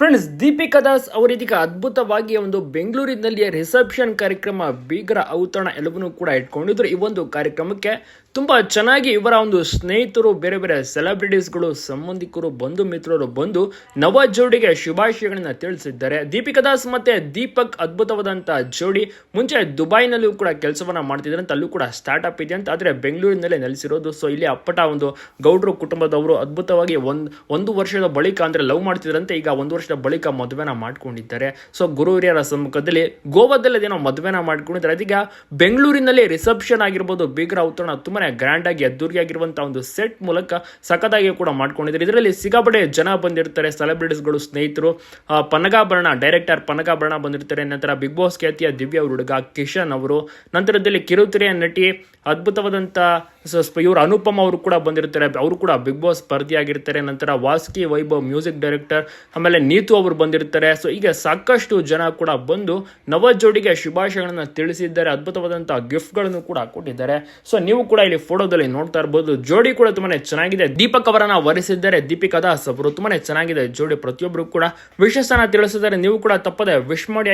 Friends Deepika Das ಅವರಿದೀಗ ಅದ್ಭುತವಾಗಿ ಒಂದು ಬೆಂಗಳೂರಿನಲ್ಲಿಯ reception ಕಾರ್ಯಕ್ರಮ ಬೀಗರ ಔತಣ ಎಲ್ಲವನ್ನೂ ಕೂಡ ಇಟ್ಕೊಂಡಿದ್ರು. ಈ ಒಂದು ಕಾರ್ಯಕ್ರಮಕ್ಕೆ ತುಂಬಾ ಚೆನ್ನಾಗಿ ಇವರ ಒಂದು ಸ್ನೇಹಿತರು, ಬೇರೆ ಬೇರೆ ಸೆಲೆಬ್ರಿಟೀಸ್ಗಳು, ಸಂಬಂಧಿಕರು ಬಂಧು ಮಿತ್ರರು ಬಂದು ನವ ಜೋಡಿಗೆ ಶುಭಾಶಯಗಳನ್ನ ತಿಳಿಸಿದ್ದಾರೆ. ದೀಪಿಕಾ ದಾಸ್ ಮತ್ತೆ ದೀಪಕ್ ಅದ್ಭುತವಾದಂತಹ ಜೋಡಿ ಮುಂಚೆ ದುಬೈನಲ್ಲೂ ಕೂಡ ಕೆಲಸವನ್ನ ಮಾಡ್ತಿದ್ದಾರೆ ಅಂತ ಅಲ್ಲೂ ಕೂಡ ಸ್ಟಾರ್ಟ್ ಅಪ್ ಇದೆ ಅಂತ. ಆದ್ರೆ ಬೆಂಗಳೂರಿನಲ್ಲೇ ನೆಲೆಸಿರೋದು. ಸೊ ಇಲ್ಲಿ ಅಪ್ಪಟ ಒಂದು ಗೌಡ್ರು ಕುಟುಂಬದವರು ಅದ್ಭುತವಾಗಿ ಒಂದ್, ಒಂದು ವರ್ಷದ ಬಳಿಕ ಅಂದ್ರೆ ಲವ್ ಮಾಡ್ತಿದ್ರಂತೆ. ಈಗ ಒಂದು ವರ್ಷದ ಬಳಿಕ ಮದುವೆನ ಮಾಡ್ಕೊಂಡಿದ್ದಾರೆ. ಸೊ ಗುರು ಹಿರಿಯರ ಸಮ್ಮುಖದಲ್ಲಿ ಗೋವಾದಲ್ಲಿ ಅದೇನೋ ಮದುವೆನ ಮಾಡ್ಕೊಂಡಿದ್ದಾರೆ. ಅದೀಗ ಬೆಂಗಳೂರಿನಲ್ಲಿ ರಿಸೆಪ್ಷನ್ ಆಗಿರ್ಬೋದು, ಬೀಗರ ಔತಣ ತುಂಬಾನೇ ಗ್ರ್ಯಾಂಡ್ ಆಗಿ ಅದ್ದೂರಿಯಾಗಿರುವಂತಹ ಒಂದು ಸೆಟ್ ಮೂಲಕ ಸಖತ್ತಾಗಿ ಕೂಡ ಮಾಡ್ಕೊಂಡಿದ್ದಾರೆ. ಇದರಲ್ಲಿ ಸಿಗಾಬಡೆ ಜನ ಬಂದಿರ್ತಾರೆ ಸೆಲೆಬ್ರಿಟೀಸ್ಗಳು ಸ್ನೇಹಿತರು. ಪನಗಾಭರಣ ಡೈರೆಕ್ಟರ್ ಪನಗಾಭರಣ ಬಂದಿರ್ತಾರೆ. ನಂತರ ಬಿಗ್ ಬಾಸ್ ಖ್ಯಾತಿಯ ದಿವ್ಯ ಹುಡುಗ ಕಿಶನ್ ಅವರು. ನಂತರದಲ್ಲಿ ಕಿರುತೆರೆಯ ನಟಿ ಅದ್ಭುತವಾದಂಥ ಇವರು ಅನುಪಮ್ ಅವರು ಕೂಡ ಬಂದಿರ್ತಾರೆ. ಅವರು ಕೂಡ ಬಿಗ್ ಬಾಸ್ ಸ್ಪರ್ಧಿಯಾಗಿರ್ತಾರೆ. ನಂತರ ವಾಸ್ಕಿ ವೈಭವ್ ಮ್ಯೂಸಿಕ್ ಡೈರೆಕ್ಟರ್, ಆಮೇಲೆ ನೀತು ಅವರು ಬಂದಿರ್ತಾರೆ. ಸೊ ಈಗ ಸಾಕಷ್ಟು ಜನ ಕೂಡ ಬಂದು ನವ ಜೋಡಿಗೆ ಶುಭಾಶಯಗಳನ್ನು ತಿಳಿಸಿದ್ದಾರೆ. ಅದ್ಭುತವಾದಂತಹ ಗಿಫ್ಟ್ಗಳನ್ನು ಕೂಡ ಕೊಟ್ಟಿದ್ದಾರೆ. ಸೊ ನೀವು ಕೂಡ ಇಲ್ಲಿ ಫೋಟೋದಲ್ಲಿ ನೋಡ್ತಾ ಇರ್ಬೋದು. ಜೋಡಿ ಕೂಡ ತುಂಬಾನೇ ಚೆನ್ನಾಗಿದೆ. ದೀಪಕ್ ಅವರನ್ನ ವರಿಸಿದ್ದಾರೆ. ದೀಪಿಕಾ ದಾಸ್ ಅವರು ತುಂಬಾನೇ ಚೆನ್ನಾಗಿದೆ. ಜೋಡಿ ಪ್ರತಿಯೊಬ್ಬರು ಕೂಡ ವಿಶೇಷನ ತಿಳಿಸಿದ್ದಾರೆ. ನೀವು ಕೂಡ ತಪ್ಪದೆ ವಿಶ್ ಮಾಡಿ.